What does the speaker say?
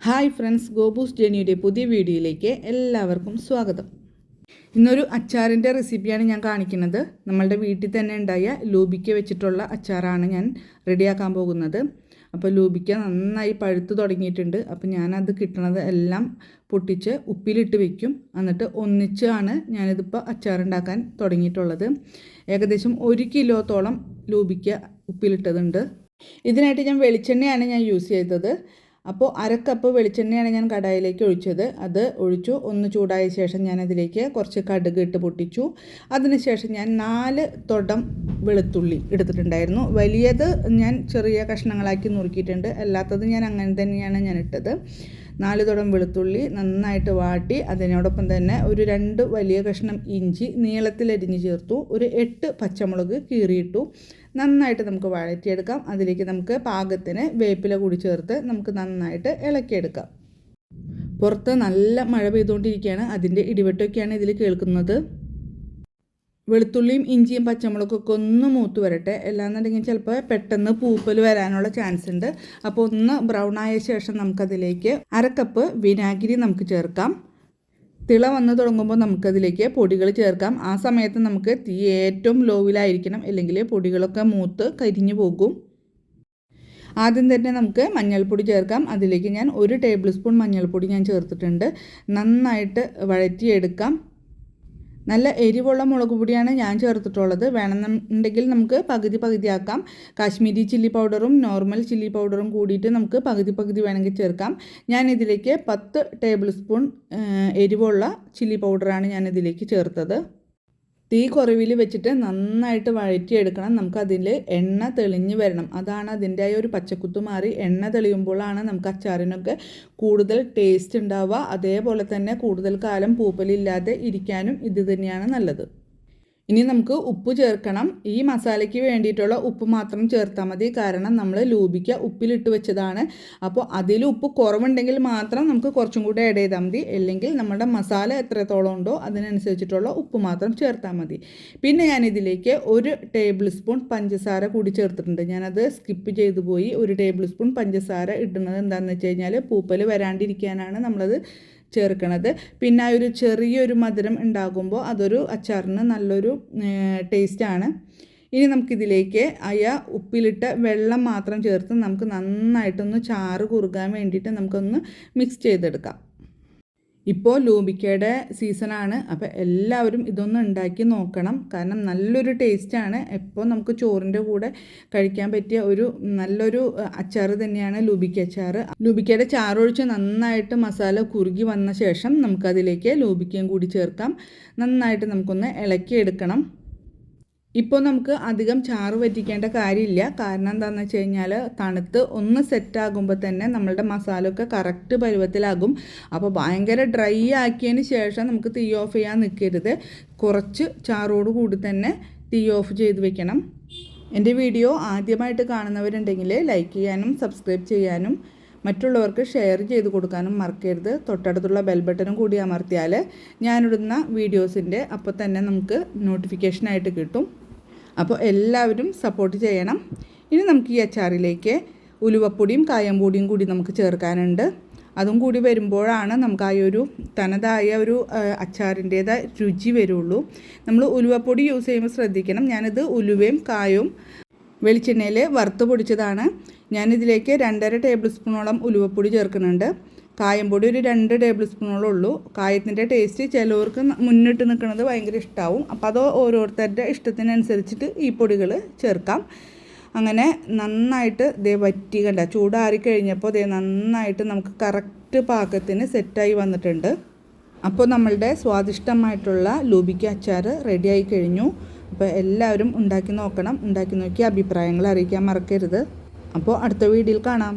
Hi friends ഗോബൂസ് ജേണിയുടെ പുതിയ വീഡിയോയിലേക്ക് എല്ലാവർക്കും സ്വാഗതം. ഇന്നൊരു അച്ചാറിന്റെ റെസിപ്പിയാണ് ഞാൻ കാണിക്കുന്നത്. നമ്മളുടെ വീട്ടിൽ തന്നെ ഉണ്ടായ ലൂബിക്ക വെച്ചിട്ടുള്ള അച്ചാറാണ് ഞാൻ റെഡിയാക്കാൻ പോകുന്നത്. അപ്പോൾ ലൂബിക്ക നന്നായി പഴുത്ത് തുടങ്ങിയിട്ടുണ്ട്. അപ്പോൾ ഞാനത് കിട്ടണത് എല്ലാം പൊട്ടിച്ച് ഉപ്പിലിട്ട് വെക്കും. എന്നിട്ട് ഒന്നിച്ചാണ് ഞാനിതിപ്പോൾ അച്ചാറുണ്ടാക്കാൻ തുടങ്ങിയിട്ടുള്ളത്. ഏകദേശം ഒരു കിലോത്തോളം ലൂബിക്ക ഉപ്പിലിട്ടതുണ്ട്. ഇതിനായിട്ട് ഞാൻ വെളിച്ചെണ്ണയാണ് ഞാൻ യൂസ് ചെയ്തത്. അപ്പോൾ അരക്കപ്പ് വെളിച്ചെണ്ണയാണ് ഞാൻ കടായിലേക്ക് ഒഴിച്ചത്. അത് ഒഴിച്ചു. ഒന്ന് ചൂടായ ശേഷം ഞാൻ അതിലേക്ക് കുറച്ച് കടുക് ഇട്ട് പൊട്ടിച്ചു. അതിനുശേഷം ഞാൻ നാല് തൊടം വെളുത്തുള്ളി എടുത്തിട്ടുണ്ടായിരുന്നു. വലിയത് ഞാൻ ചെറിയ കഷ്ണങ്ങളാക്കി നുറുക്കിയിട്ടുണ്ട്. അല്ലാത്തത് ഞാൻ അങ്ങനെ തന്നെയാണ് ഞാൻ ഇട്ടത്. നാല് തുടം വെളുത്തുള്ളി നന്നായിട്ട് വാട്ടി. അതിനോടൊപ്പം തന്നെ ഒരു രണ്ട് വലിയ കഷ്ണം ഇഞ്ചി നീളത്തിലരിഞ്ഞ് ചേർത്തു. ഒരു എട്ട് പച്ചമുളക് കീറിയിട്ടു. നന്നായിട്ട് നമുക്ക് വഴറ്റിയെടുക്കാം. അതിലേക്ക് നമുക്ക് പാകത്തിന് വേപ്പില കൂടി ചേർത്ത് നമുക്ക് നന്നായിട്ട് ഇളക്കിയെടുക്കാം. പുറത്ത് നല്ല മഴ പെയ്തുകൊണ്ടിരിക്കുകയാണ്. അതിന്റെ ഇടിവെട്ടൊക്കെയാണ് ഇതിൽ കേൾക്കുന്നത്. വെളുത്തുള്ളിയും ഇഞ്ചിയും പച്ചമുളകൊക്കെ ഒന്ന് മൂത്ത് വരട്ടെ. അല്ലാന്നുണ്ടെങ്കിൽ ചിലപ്പോൾ പെട്ടെന്ന് പൂപ്പൽ വരാനുള്ള ചാൻസ് ഉണ്ട്. അപ്പോൾ ഒന്ന് ബ്രൗൺ ആയ ശേഷം നമുക്കതിലേക്ക് അരക്കപ്പ് വിനാഗിരി നമുക്ക് ചേർക്കാം. തിള വന്ന് തുടങ്ങുമ്പോൾ നമുക്കതിലേക്ക് പൊടികൾ ചേർക്കാം. ആ സമയത്ത് നമുക്ക് തീ ഏറ്റവും ലോവിലായിരിക്കണം അല്ലെങ്കിൽ പൊടികളൊക്കെ മൂത്ത് കരിഞ്ഞു പോകും. ആദ്യം തന്നെ നമുക്ക് മഞ്ഞൾപ്പൊടി ചേർക്കാം. അതിലേക്ക് ഞാൻ ഒരു ടേബിൾ സ്പൂൺ മഞ്ഞൾപ്പൊടി ഞാൻ ചേർത്തിട്ടുണ്ട്. നന്നായിട്ട് വഴറ്റിയെടുക്കാം. നല്ല എരിവുള്ള മുളക് പൊടിയാണ് ഞാൻ ചേർത്തിട്ടുള്ളത്. വേണമെന്നുണ്ടെങ്കിൽ നമുക്ക് പകുതി പകുതിയാക്കാം. കാശ്മീരി ചില്ലി പൗഡറും നോർമൽ ചില്ലി പൗഡറും കൂടിയിട്ട് നമുക്ക് പകുതി പകുതി വേണമെങ്കിൽ ചേർക്കാം. ഞാൻ ഇതിലേക്ക് പത്ത് ടേബിൾ സ്പൂൺ എരിവുള്ള ചില്ലി പൗഡറാണ് ഞാൻ ഇതിലേക്ക് ചേർത്തത്. തീ കുറവിൽ വെച്ചിട്ട് നന്നായിട്ട് വഴറ്റിയെടുക്കണം. നമുക്ക് അതിൽ എണ്ണ തെളിഞ്ഞ് വരണം. അതാണ് അതിന്റെ ആ ഒരു പച്ചക്കുത്തു മാറി. എണ്ണ തെളിയുമ്പോഴാണ് നമുക്ക് അച്ചാറിനൊക്കെ കൂടുതൽ ടേസ്റ്റ് ഉണ്ടാവുക. അതേപോലെ തന്നെ കൂടുതൽ കാലം പൂപ്പലില്ലാതെ ഇരിക്കാനും ഇത് തന്നെയാണ് നല്ലത്. ഇനി നമുക്ക് ഉപ്പ് ചേർക്കണം. ഈ മസാലയ്ക്ക് വേണ്ടിയിട്ടുള്ള ഉപ്പ് മാത്രം ചേർത്താൽ മതി. കാരണം നമ്മൾ ലൂബിക്ക ഉപ്പിലിട്ട് വെച്ചതാണ്. അപ്പോൾ അതിൽ ഉപ്പ് കുറവുണ്ടെങ്കിൽ മാത്രം നമുക്ക് കുറച്ചും കൂടെ ആഡ് ചെയ്താൽ മതി. അല്ലെങ്കിൽ നമ്മുടെ മസാല എത്രത്തോളം ഉണ്ടോ അതിനനുസരിച്ചിട്ടുള്ള ഉപ്പ് മാത്രം ചേർത്താൽ മതി. പിന്നെ ഞാൻ ഇതിലേക്ക് ഒരു ടേബിൾ സ്പൂൺ പഞ്ചസാര കൂടി ചേർത്തിട്ടുണ്ട്. ഞാനത് സ്കിപ്പ് ചെയ്തു പോയി. ഒരു ടേബിൾ സ്പൂൺ പഞ്ചസാര ഇടുന്നത് എന്താണെന്ന് വെച്ച് കഴിഞ്ഞാൽ പൂപ്പൽ വരാണ്ടിരിക്കാനാണ് നമ്മളത് ചേർക്കണത്. പിന്നെ ആ ഒരു ചെറിയൊരു മധുരം ഉണ്ടാകുമ്പോൾ അതൊരു അച്ചാറിന് നല്ലൊരു ടേസ്റ്റാണ് ഇനി നമുക്കിതിലേക്ക് അയ ഉപ്പിലിട്ട വെള്ളം മാത്രം ചേർത്ത് നമുക്ക് നന്നായിട്ടൊന്ന് ചാറ് കുറുകാൻ വേണ്ടിയിട്ട് നമുക്കൊന്ന് മിക്സ് ചെയ്തെടുക്കാം. ഇപ്പോൾ ലൂബിക്കയുടെ സീസണാണ്. അപ്പോൾ എല്ലാവരും ഇതൊന്ന് ഉണ്ടാക്കി നോക്കണം. കാരണം നല്ലൊരു ടേസ്റ്റാണ്. എപ്പോൾ നമുക്ക് ചോറിന്റെ കൂടെ കഴിക്കാൻ പറ്റിയ ഒരു നല്ലൊരു അച്ചാർ തന്നെയാണ് ലൂബിക്ക അച്ചാർ ലൂബിക്കയുടെ ചാറൊഴിച്ച് നന്നായിട്ട് മസാല കുറുകി വന്ന ശേഷം നമുക്കതിലേക്ക് ലൂബിക്കയും കൂടി ചേർക്കാം. നന്നായിട്ട് നമുക്കൊന്ന് ഇളക്കിയെടുക്കണം. ഇപ്പോൾ നമുക്ക് അധികം ചാറ് വറ്റിക്കേണ്ട കാര്യമില്ല. കാരണം എന്താണെന്ന് വെച്ച് കഴിഞ്ഞാൽ തണുത്ത് ഒന്ന് സെറ്റാകുമ്പോൾ തന്നെ നമ്മളുടെ മസാലയൊക്കെ കറക്റ്റ് പരുവത്തിലാകും. അപ്പോൾ ഭയങ്കര ഡ്രൈ ആക്കിയതിന് ശേഷം നമുക്ക് തീ ഓഫ് ചെയ്യാൻ നിൽക്കരുത് കുറച്ച് ചാറോട് കൂടി തന്നെ തീ ഓഫ് ചെയ്ത് വെക്കണം. എന്റെ വീഡിയോ ആദ്യമായിട്ട് കാണുന്നവരുണ്ടെങ്കിൽ ലൈക്ക് ചെയ്യാനും സബ്സ്ക്രൈബ് ചെയ്യാനും മറ്റുള്ളവർക്ക് ഷെയർ ചെയ്ത് കൊടുക്കാനും മറക്കരുത്. തൊട്ടടുത്തുള്ള ബെൽ ബട്ടണും കൂടി അമർത്തിയാൽ ഞാനിടുന്ന വീഡിയോസിന്റെ അപ്പോൾ തന്നെ നമുക്ക് നോട്ടിഫിക്കേഷനായിട്ട് കിട്ടും. അപ്പോൾ എല്ലാവരും സപ്പോർട്ട് ചെയ്യണം. ഇനി നമുക്ക് ഈ അച്ചാറിലേക്ക് ഉലുവപ്പൊടിയും കായംപൊടിയും കൂടി നമുക്ക് ചേർക്കാനുണ്ട്. അതും കൂടി വരുമ്പോഴാണ് നമുക്ക് ആ ഒരു തനതായ ഒരു അച്ചാറിന്റേതായ രുചി വരുള്ളൂ. നമ്മൾ ഉലുവപ്പൊടി യൂസ് ചെയ്യുമ്പോൾ ശ്രദ്ധിക്കണം. ഞാനിത് ഉലുവയും കായവും വെളിച്ചെണ്ണയിൽ വറുത്ത് പൊടിച്ചതാണ്. ഞാനിതിലേക്ക് രണ്ടര ടേബിൾ സ്പൂണോളം ഉലുവപ്പൊടി ചേർക്കുന്നുണ്ട്. കായംപൊടി ഒരു രണ്ട് ടേബിൾ സ്പൂണോളം ഉള്ളൂ. കായത്തിന്റെ ടേസ്റ്റ് ചിലവർക്ക് മുന്നിട്ട് നിൽക്കുന്നത് ഭയങ്കര ഇഷ്ടമാവും അപ്പോൾ അത് ഓരോരുത്തരുടെ ഇഷ്ടത്തിനനുസരിച്ചിട്ട് ഈ പൊടികൾ ചേർക്കാം. അങ്ങനെ നന്നായിട്ട് ദേ വറ്റി കണ്ട ചൂടാറി കഴിഞ്ഞപ്പോൾ ദേ നന്നായിട്ട് നമുക്ക് കറക്റ്റ് പാകത്തിന് സെറ്റായി വന്നിട്ടുണ്ട്. അപ്പോൾ നമ്മളുടെ സ്വാദിഷ്ടമായിട്ടുള്ള ലൂബിക്ക അച്ചാർ റെഡിയായി കഴിഞ്ഞു. അപ്പോൾ എല്ലാവരും ഉണ്ടാക്കി നോക്കണം. ഉണ്ടാക്കി നോക്കി അഭിപ്രായങ്ങൾ അറിയിക്കാൻ മറക്കരുത്. അപ്പോൾ അടുത്ത വീഡിയോയിൽ കാണാം.